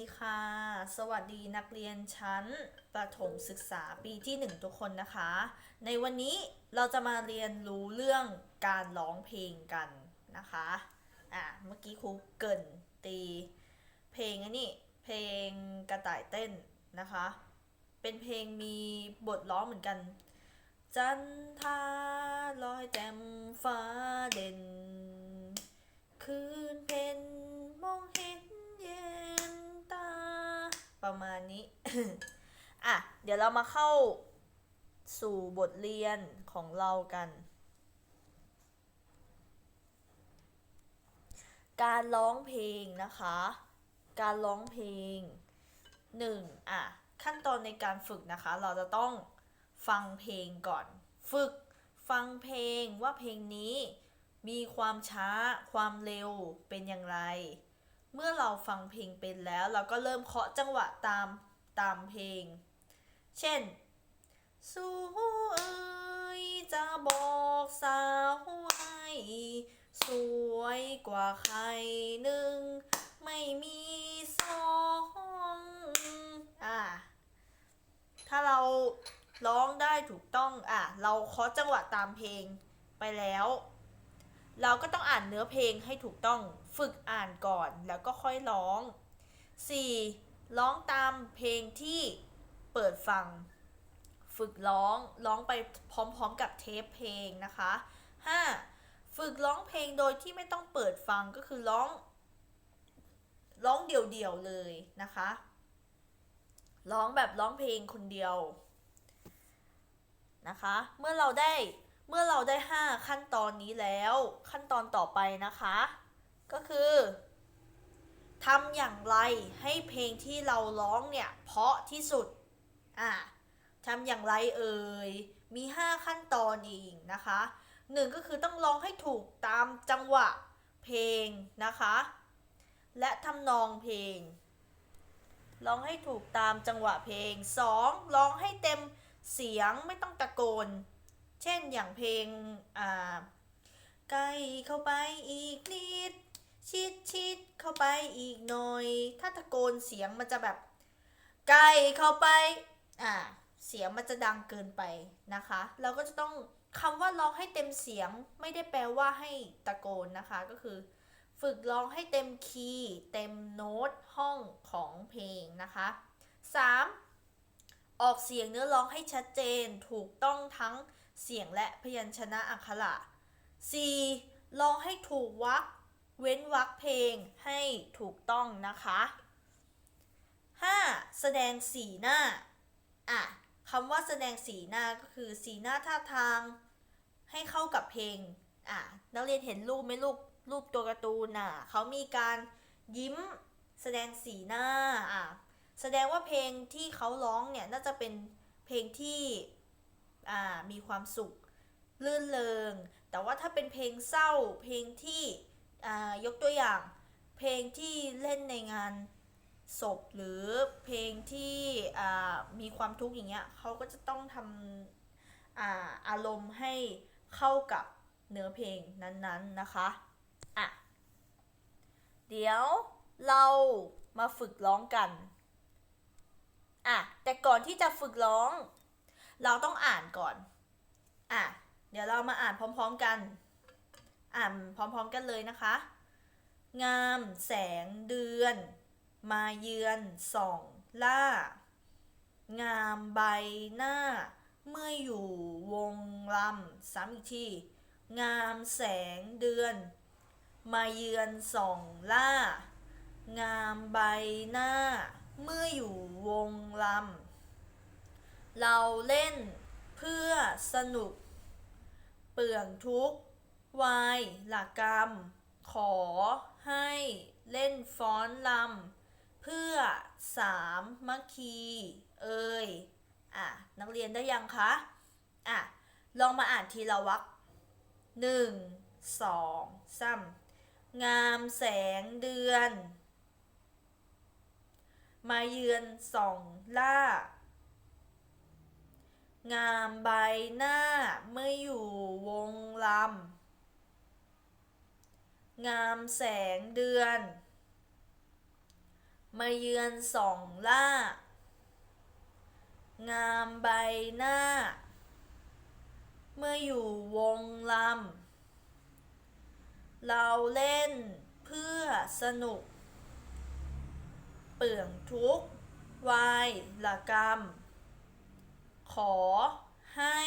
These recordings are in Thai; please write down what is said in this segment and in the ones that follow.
ีค่ะ สวัสดีนักเรียนชั้นประถมศึกษาปีที่หนึ่งทุกคนนะคะ ในวันนี้เราจะมาเรียนรู้เรื่องการร้องเพลงกันนะคะอะเมื่อกี้ครูเกินตี เพลงอันนี้เพลงกระต่ายเต้นนะคะ เป็นเพลงมีบทร้องเหมือนกัน จันทราลอยแจ่มฟ้าเด่น คืนเพ็ญมองเห็น ประมาณนี้ อะ เดี๋ยวเรามาเข้าสู่บทเรียนของเรากัน การร้องเพลงนะคะ การร้องเพลงหนึ่งอะ ขั้นตอนในการฝึกนะคะ เราจะต้องฟังเพลงก่อน ฝึกฟังเพลงว่าเพลงนี้มีความช้าความเร็วเป็นอย่างไร เมื่อเราฟังเพลงเป็นแล้ว เราก็เริ่มเคาะจังหวะตามตามเพลง เช่น สู้เอ๋ยจะบอกสาวให้สวยกว่าใครหนึ่ง ไม่มีสองอะถ้าเราร้องได้ถูกต้องอะเราเคาะจังหวะตามเพลงไปแล้ว เราก็ต้องอ่านเนื้อเพลงให้ถูกต้องฝึกอ่านก่อนแล้วก็ค่อยร้อง 4. ร้องตามเพลงที่เปิดฟัง ฝึกร้องร้องไปพร้อมๆกับเทปเพลงนะคะ 5. ฝึกร้องเพลงโดยที่ไม่ต้องเปิดฟังก็คือร้อง ร้องเดี่ยวๆเลยนะคะ ร้องแบบร้องเพลงคนเดียวนะคะ เมื่อเราได้ เมื่อเราได้ 5 ขั้นตอนนี้แล้ว ขั้นตอนต่อไปนะคะ ก็คือทำอย่างไรให้เพลงที่เราร้องเนี่ย เพราะที่สุด อะทำอย่างไรเอ่ย มี 5 ขั้นตอนเองนะคะหนึ่งก็คือต้องร้องให้ถูกตามจังหวะเพลงนะคะ และทำนองเพลง ร้องให้ถูกตามจังหวะเพลง 2. ร้องให้เต็มเสียงไม่ต้องตะโกน เช่นอย่างเพลงอ่าใกล้เข้าไปอีกนิด ชิดชิดเข้าไปอีกหน่อย ถ้าตะโกนเสียงมันจะแบบใกล้เข้าไปอ่าเสียงมันจะดังเกินไปนะคะ เราก็จะต้องคำว่าร้องให้เต็มเสียงไม่ได้แปลว่าให้ตะโกนนะคะก็คือ ฝึกร้องให้เต็มคีย์เต็มโน้ตห้องของเพลงนะคะ 3. ออกเสียงเนื้อร้องให้ชัดเจนถูกต้องทั้ง เสียงและพยัญชนะอักขระ 4. ร้องให้ถูกวรรคเว้นวรรคเพลงให้ถูกต้องนะคะ 5. แสดงสีหน้า อะคำว่าแสดงสีหน้าก็คือสีหน้าท่าทาง ให้เข้ากับเพลง อะนักเรียนเห็นรูปไหมลูกรูปตัวการ์ตูนน่ะเขามีการยิ้มแสดงสีหน้าอะแสดงว่าเพลงที่เขาร้องเนี่ยน่าจะเป็นเพลงที่ อ่ามีความสุขลื่นเริง แต่ว่าถ้าเป็นเพลงเศร้า เพลงที่อ่ายกตัวอย่าง เพลงที่เล่นในงานศพหรือเพลงที่อ่ามีความทุกข์อย่างเงี้ยเขาก็จะต้องทำอ่าอารมณ์ให้เข้ากับเนื้อเพลงนั้นๆนะคะอะเดี๋ยวเรามาฝึกร้องกันอะแต่ก่อนที่จะฝึกร้อง เราต้องอ่านก่อน อะ เดี๋ยวเรามาอ่านพร้อมๆกัน อ่านพร้อมๆกันเลยนะคะ งามแสงเดือน มาเยือนส่องล่า งามใบหน้า เมื่ออยู่วงลำซ้ำอีกที งามแสงเดือน มาเยือนส่องล่า งามใบหน้า เมื่ออยู่วงลำ เราเล่นเพื่อสนุก เปลืองทุกวายหลักกรรม ขอให้เล่นฟ้อนลำเพื่อสามมัคคีเอ่ยอะนักเรียนได้ยังคะอะลองมาอ่านทีละวรรคหนึ่งสองสามงามแสงเดือน มาเยือนส่องล่า งามใบหน้าเมื่ออยู่วงลำ งามแสงเดือน มาเยือนสองล่า งามใบหน้า เมื่ออยู่วงลำ เราเล่นเพื่อสนุก เปลืองทุกวายละกรรม ขอให้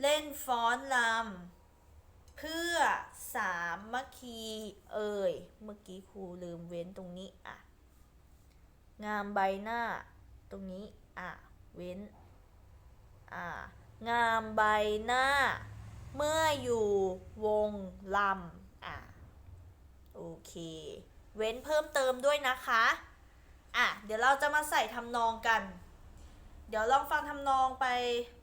เล่นฟ้อนลำเพื่อสามัคคีเอ่ย เมื่อกี้ครูลืมเว้นตรงนี้อะ งามใบหน้า ตรงนี้อะ เว้น อ่างามใบหน้า เมื่ออยู่วงลำอะ โอเค เว้นเพิ่มเติมด้วยนะคะ อะ เดี๋ยวเราจะมาใส่ทำนองกัน เดี๋ยวลองฟังทำนองไป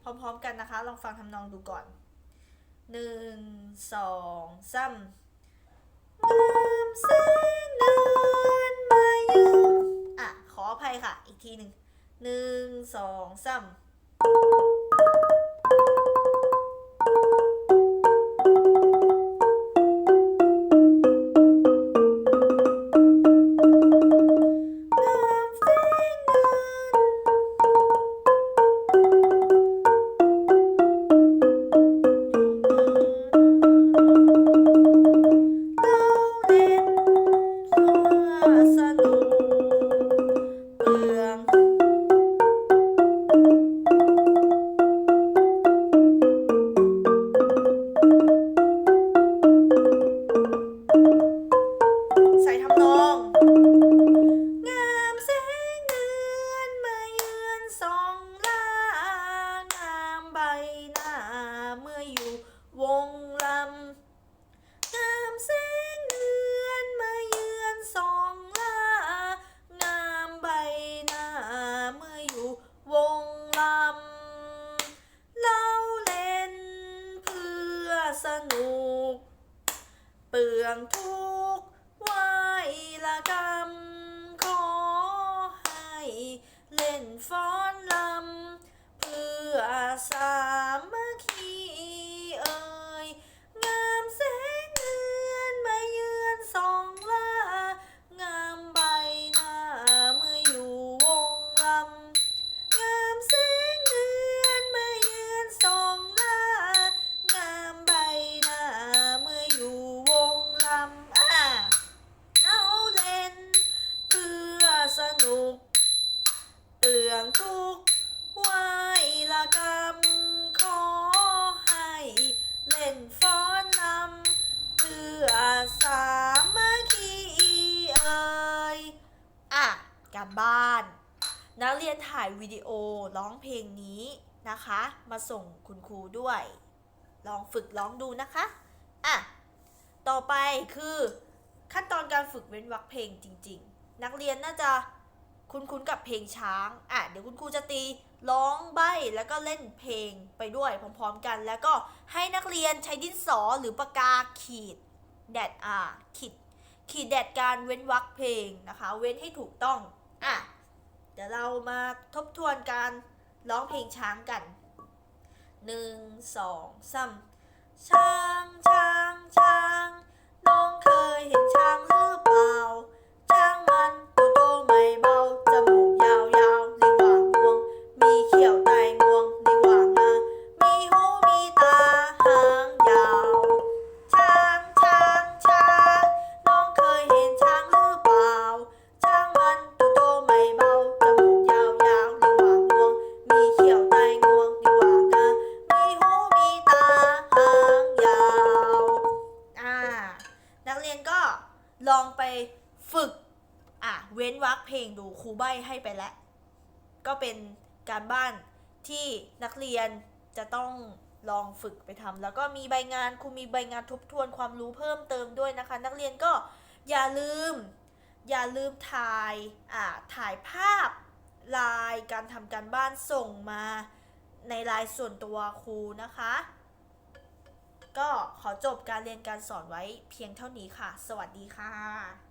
พร้อมๆกันนะคะ ลองฟังทำนองดูก่อนหนึ่งสองสามงามเสงเดือนมายืนอะ ขออภัยค่ะ อีกทีหนึ่งหนึ่งสองสาม ทุกข์ไว้ละกรรม ขอให้เล่นฟ้อนลำเพื่อสา นักเรียนถ่ายวิดีโอร้องเพลงนี้นะคะ มาส่งคุณครูด้วย ลองฝึกร้องดูนะคะอะต่อไปคือขั้นตอนการฝึกเว้นวรรคเพลงจริง ๆ นักเรียนน่าจะคุ้นๆกับเพลงช้างอะเดี๋ยวคุณครูจะตีร้องใบแล้วก็เล่นเพลงไปด้วยพร้อมๆกัน แล้วก็ให้นักเรียนใช้ดินสอหรือปากกาขีดแดดอ่าขีดขีดแดดการเว้นวรรคเพลงนะคะ เว้นให้ถูกต้อง เดี๋ยวเรามาทบทวนการร้องเพลงช้างกันหนึ่งสองสามช้างช้างช้างน้องเคยเห็นช้างหรือเปล่า ลองไปฝึก อะ เว้นวรรคเพลงดูครูใบให้ไปแล้ว ก็เป็นการบ้านที่นักเรียนจะต้องลองฝึกไปทำแล้วก็มีใบงานครูมีใบงานทบทวนความรู้เพิ่มเติมด้วยนะคะ นักเรียนก็อย่าลืม อย่าลืมถ่ายอ่าถ่ายภาพลายการทำการบ้านส่งมาในลน์ส่วนตัวครูนะคะ ก็ขอจบการเรียนการสอนไว้เพียงเท่านี้ค่ะ สวัสดีค่ะ